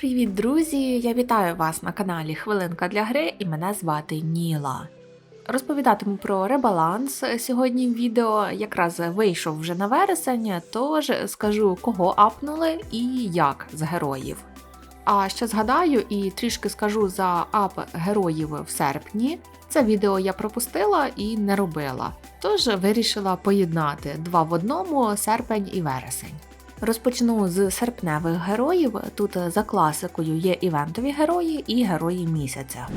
Привіт, друзі! Я вітаю вас на каналі Хвилинка для гри і мене звати Ніла. Розповідатиму про ребаланс сьогодні в відео. Якраз вийшов вже на вересень, тож скажу, кого апнули і як з героїв. А ще згадаю і трішки скажу за ап героїв в серпні. Це відео я пропустила і не робила, тож вирішила поєднати два в одному серпень і вересень. Розпочну з серпневих героїв. Тут за класикою є івентові герої і герої місяця.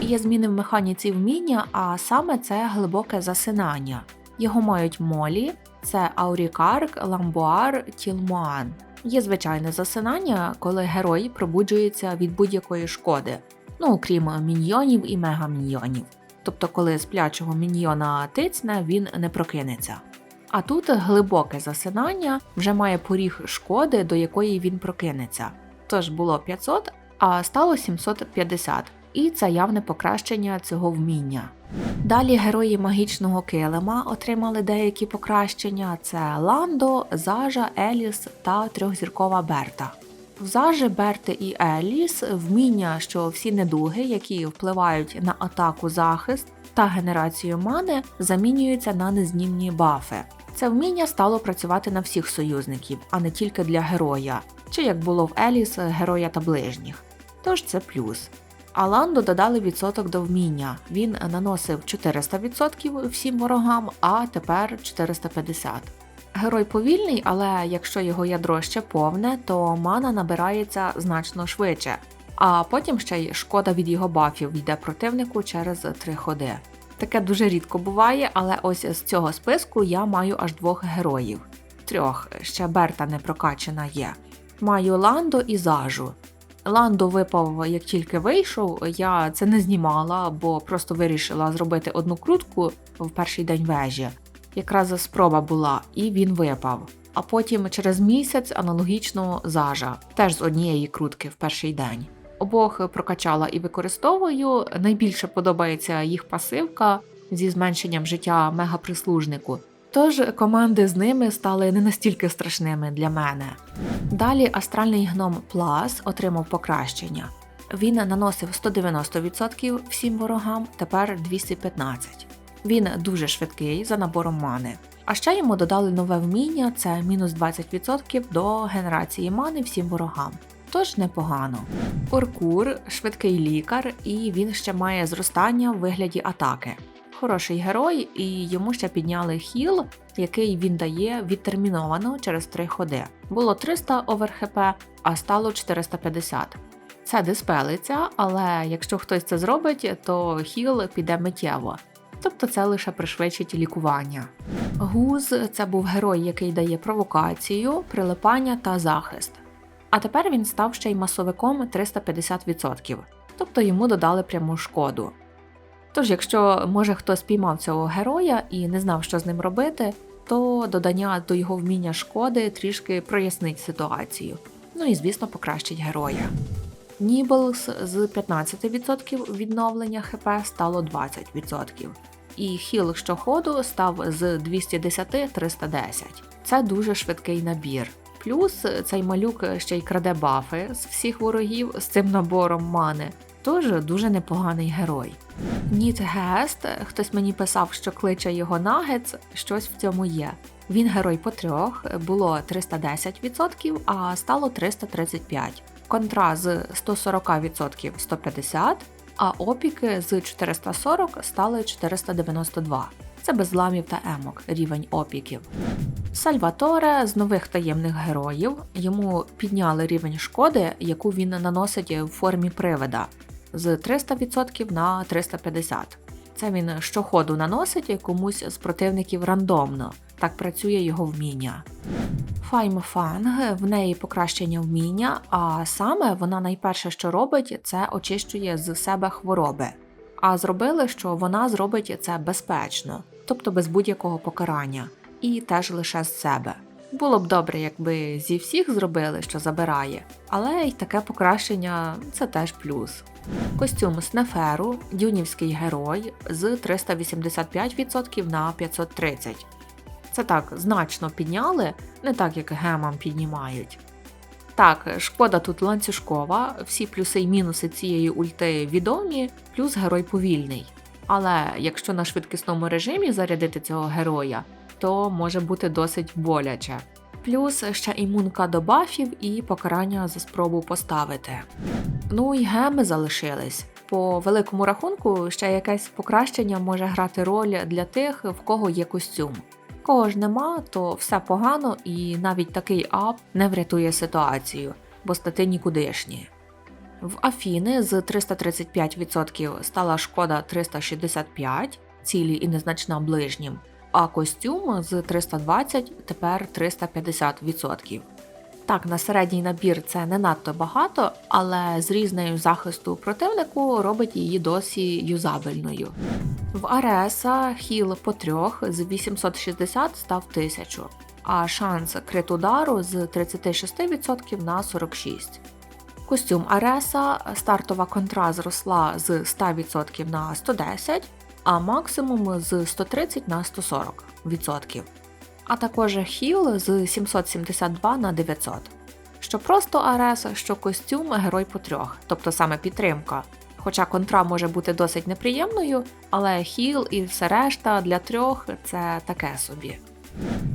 Є зміни в механіці вміння, а саме це глибоке засинання. Його мають молі, це Аурікарк, Ламбуар, Тілмуан. Є звичайне засинання, коли герой пробуджується від будь-якої шкоди, ну окрім міньйонів і мегаміньйонів. Тобто, коли сплячого міньйона тицне, він не прокинеться. А тут глибоке засинання вже має поріг шкоди, до якої він прокинеться. Тож було 500, а стало 750, і це явне покращення цього вміння. Далі герої магічного килима отримали деякі покращення: це Ландо, Зажа, Еліс та трьохзіркова Берта. В Зажі, Берти і Еліс вміння, що всі недуги, які впливають на атаку захист та генерацію мани, замінюються на незнімні бафи. Це вміння стало працювати на всіх союзників, а не тільки для героя, чи як було в Еліс героя та ближніх. Тож це плюс. А Ланду додали відсоток до вміння. Він наносив 400% всім ворогам, а тепер 450. Герой повільний, але якщо його ядро ще повне, то мана набирається значно швидше, а потім ще й шкода від його бафів йде противнику через три ходи. Таке дуже рідко буває, але ось з цього списку я маю аж двох героїв. Трьох ще Берта не прокачана є. Маю Ландо і Зажу. Ландо випав, як тільки вийшов, я це не знімала, бо просто вирішила зробити одну крутку в перший день вежі. Якраз спроба була, і він випав. А потім через місяць аналогічно зажа, теж з однієї крутки в перший день. Обох прокачала і використовую. Найбільше подобається їх пасивка зі зменшенням життя мегаприслужнику. Тож команди з ними стали не настільки страшними для мене. Далі астральний гном Плас отримав покращення. Він наносив 190% всім ворогам, тепер 215. Він дуже швидкий за набором мани. А ще йому додали нове вміння це мінус 20% до генерації мани всім ворогам. Тож непогано. Оркур швидкий лікар, і він ще має зростання в вигляді атаки. Хороший герой, і йому ще підняли хіл, який він дає відтерміновано через 3 ходи. Було 300 овер хп, а стало 450. Це диспелиться, але якщо хтось це зробить, то хіл піде миттєво. Тобто це лише пришвидшить лікування. Гуз це був герой, який дає провокацію, прилипання та захист. А тепер він став ще й масовиком 350%, тобто йому додали пряму шкоду. Тож, якщо може хтось піймав цього героя і не знав, що з ним робити, то додання до його вміння шкоди трішки прояснить ситуацію. Ну і, звісно, покращить героя. Ніблс з 15% відновлення ХП стало 20%. І хіл щоходу став з 210-310. Це дуже швидкий набір. Плюс цей малюк ще й краде бафи з всіх ворогів з цим набором мани. Тож дуже непоганий герой. Ніт Гест, хтось мені писав, що кличе його нагец, щось в цьому є. Він герой по трьох, було 310%, а стало 335. Контра з 140% 150, а опіки з 440 стали 492. Це без ламів та емок рівень опіків. Сальваторе з нових таємних героїв йому підняли рівень шкоди, яку він наносить в формі привида з 300% на 350%. Це він щоходу наносить комусь з противників рандомно. Так працює його вміння. Файмфанг в неї покращення вміння, а саме вона найперше, що робить, це очищує з себе хвороби. А зробили, що вона зробить це безпечно, тобто без будь-якого покарання, і теж лише з себе. Було б добре, якби зі всіх зробили, що забирає, але й таке покращення це теж плюс. Костюм Снеферу, дюнівський герой з 385% на 530%. Це так значно підняли, не так як гемам піднімають. Так, шкода тут ланцюжкова, всі плюси й мінуси цієї ульти відомі, плюс герой повільний. Але якщо на швидкісному режимі зарядити цього героя, то може бути досить боляче. Плюс ще імунка до бафів і покарання за спробу поставити. Ну і геми залишились. По великому рахунку, ще якесь покращення може грати роль для тих, в кого є костюм. Кого ж нема, то все погано, і навіть такий ап не врятує ситуацію, бо стати нікудишні. В Афіни з 335% стала шкода 365, цілі і незначна ближнім, а костюм з 320 тепер 350%. Так, на середній набір це не надто багато, але з різнею захисту противнику робить її досі юзабельною. В Ареса хіл по трьох з 860 став 1000, а шанс крит удару з 36% на 46%. Костюм Ареса стартова контра зросла з 100% на 110%, а максимум з 130 на 140%. А також хіл з 772 на 900. Що просто Арес, що костюм герой по трьох, тобто саме підтримка. Хоча контра може бути досить неприємною, але хіл і все решта для трьох це таке собі.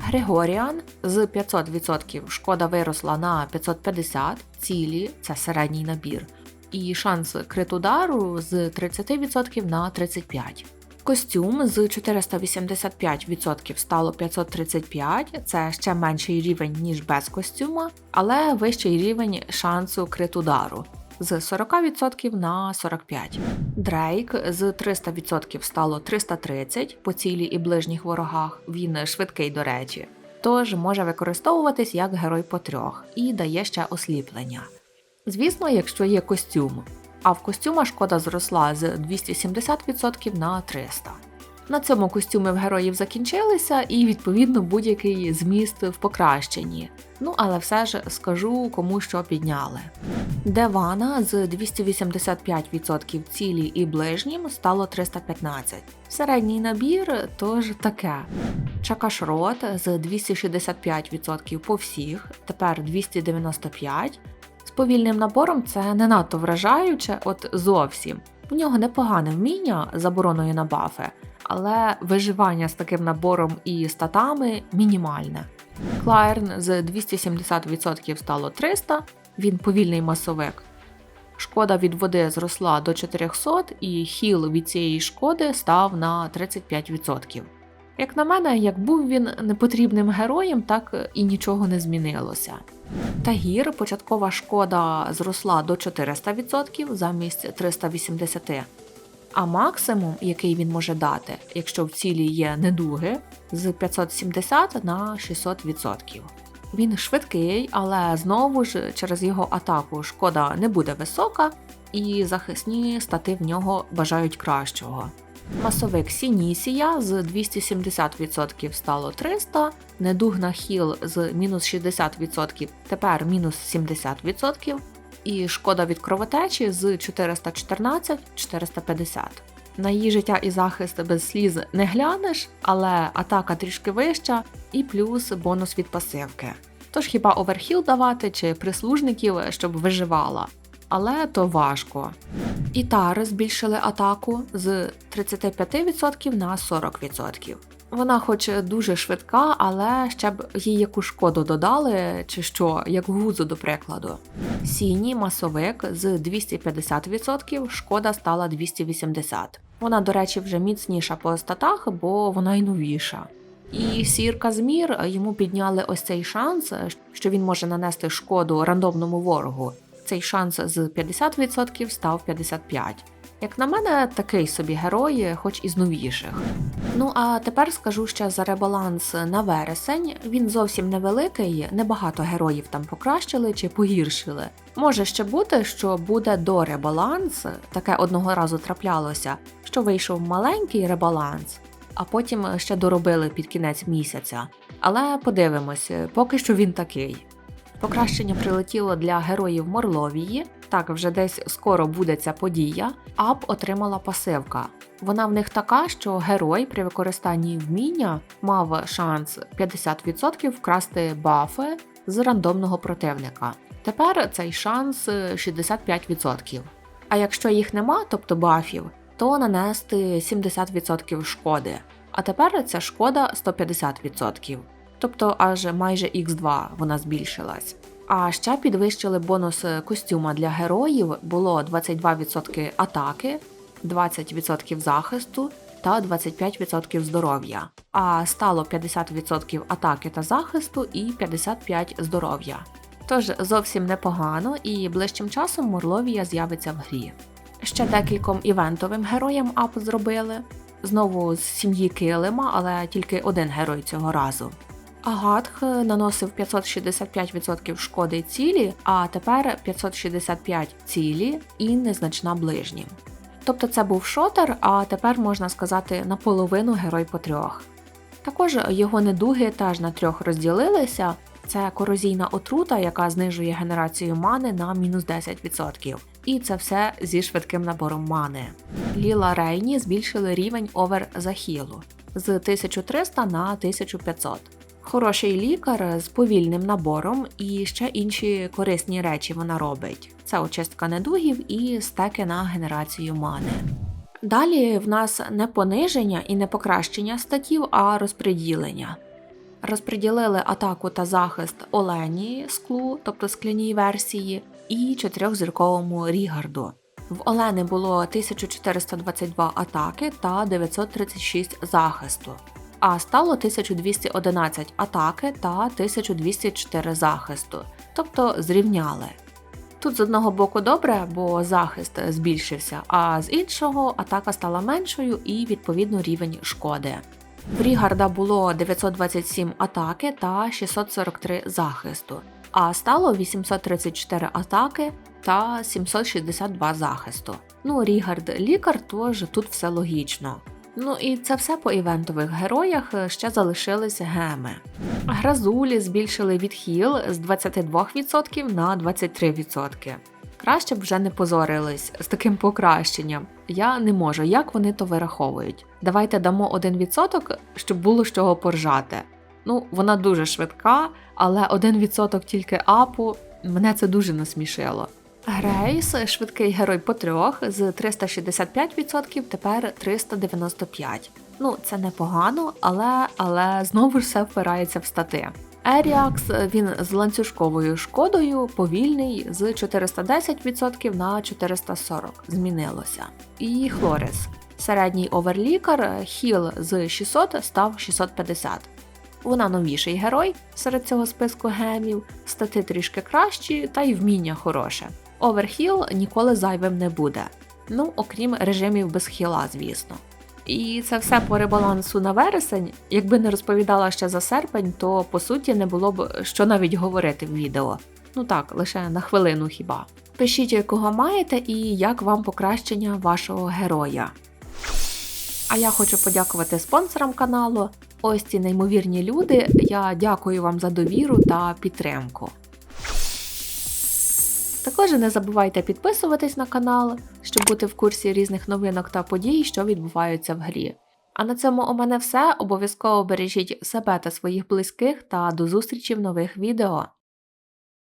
Григоріан з 500% шкода виросла на 550 цілі, це середній набір, і шанс крит удару з 30% на 35%. Костюм з 485% стало 535, це ще менший рівень, ніж без костюма, але вищий рівень шансу крит удару з 40% на 45%. Дрейк з 300% стало 330 по цілі і ближніх ворогах, він швидкий, до речі, тож може використовуватись як герой по трьох і дає ще осліплення. Звісно, якщо є костюм, а в костюма шкода зросла з 270% на 300%. На цьому костюми в героїв закінчилися, і відповідно будь-який зміст в покращенні. Ну, але все ж скажу, кому що підняли. Девана з 285% цілі і ближнім стало 315. Середній набір тож таке. Чакашрот з 265% по всіх, тепер 295. З повільним набором це не надто вражаюче, от зовсім. У нього непогане вміння забороною на бафи, але виживання з таким набором і статами мінімальне. Клайрн з 270% стало 300, він повільний масовик. Шкода від води зросла до 400 і хіл від цієї шкоди став на 35%. Як на мене, як був він непотрібним героєм, так і нічого не змінилося. Тагір початкова шкода зросла до 400% замість 380%. А максимум, який він може дати, якщо в цілі є недуги, з 570 на 600%. Він швидкий, але знову ж через його атаку шкода не буде висока, і захисні стати в нього бажають кращого. Масовик Сінісія з 270% стало 300, недуг на хіл з мінус 60%, тепер мінус 70%, і шкода від кровотечі з 414 450. На її життя і захист без сліз не глянеш, але атака трішки вища, і плюс бонус від пасивки. Тож хіба оверхіл давати чи прислужників, щоб виживала, але то важко. І тари збільшили атаку з 35% на 40%. Вона, хоч дуже швидка, але ще б їй яку шкоду додали, чи що, як гузу, до прикладу. Сіній масовик з 250%, шкода стала 280. Вона, до речі, вже міцніша по статах, бо вона й новіша. І сірка змір йому підняли ось цей шанс, що він може нанести шкоду рандомному ворогу. Цей шанс з 50% став 55%. Як на мене, такий собі герой, хоч із новіших. Ну а тепер скажу ще за ребаланс на вересень. Він зовсім невеликий, небагато героїв там покращили чи погіршили. Може ще бути, що буде до ребаланс, таке одного разу траплялося, що вийшов маленький ребаланс, а потім ще доробили під кінець місяця. Але подивимось, поки що він такий. Покращення прилетіло для героїв Морловії. Так, вже десь скоро буде ця подія. Ап отримала пасивка. Вона в них така, що герой при використанні вміння мав шанс 50% вкрасти бафи з рандомного противника. Тепер цей шанс е, 65%. А якщо їх нема, тобто бафів, то нанести 70% шкоди. А тепер ця шкода 150%. Тобто аж майже х2 вона збільшилась. А ще підвищили бонус костюма для героїв було 22% атаки, 20% захисту та 25% здоров'я. А стало 50% атаки та захисту і 55% здоров'я. Тож зовсім непогано і ближчим часом Мурловія з'явиться в грі. Ще декільком івентовим героям ап зробили. Знову з сім'ї Килима, але тільки один герой цього разу. Агатх наносив 565% шкоди цілі, а тепер 565 цілі і незначна ближнім. Тобто це був шотер, а тепер можна сказати наполовину герой по трьох. Також його недуги теж на трьох розділилися. Це корозійна отрута, яка знижує генерацію мани на мінус 10%. І це все зі швидким набором мани. Ліла Рейні збільшили рівень овер захілу з 1300 на 1500. Хороший лікар з повільним набором і ще інші корисні речі вона робить. Це очистка недугів і стеки на генерацію мани. Далі в нас не пониження і не покращення статів, а розподілення. Розподілили атаку та захист Олені склу, тобто скляній версії, і чотирьохзірковому Рігарду. В Олени було 1422 атаки та 936 захисту, а стало 1211 атаки та 1204 захисту, тобто зрівняли. Тут з одного боку добре, бо захист збільшився, а з іншого атака стала меншою і відповідно рівень шкоди. В Рігарда було 927 атаки та 643 захисту, а стало 834 атаки та 762 захисту. Ну, Рігард лікар, тож тут все логічно. Ну і це все по івентових героях ще залишилися геми. Гразулі збільшили відхіл з 22% на 23%. Краще б вже не позорились з таким покращенням. Я не можу, як вони то вираховують. Давайте дамо 1%, щоб було з чого поржати. Ну, вона дуже швидка, але 1% тільки апу мене це дуже насмішило. Грейс швидкий герой по трьох з 365% тепер 395. Ну, це непогано, але, але знову ж все впирається в стати. Еріакс він з ланцюжковою шкодою повільний з 410% на 440 змінилося. І Хлорис. Середній оверлікар хіл з 600 став 650. Вона новіший герой серед цього списку гемів, стати трішки кращі, та й вміння хороше. Оверхіл ніколи зайвим не буде. Ну, окрім режимів без хіла, звісно. І це все по ребалансу на вересень. Якби не розповідала ще за серпень, то по суті не було б що навіть говорити в відео. Ну так, лише на хвилину хіба. Пишіть, кого маєте і як вам покращення вашого героя. А я хочу подякувати спонсорам каналу. Ось ці неймовірні люди. Я дякую вам за довіру та підтримку. Також не забувайте підписуватись на канал, щоб бути в курсі різних новинок та подій, що відбуваються в грі. А на цьому у мене все. Обов'язково бережіть себе та своїх близьких та до зустрічі в нових відео.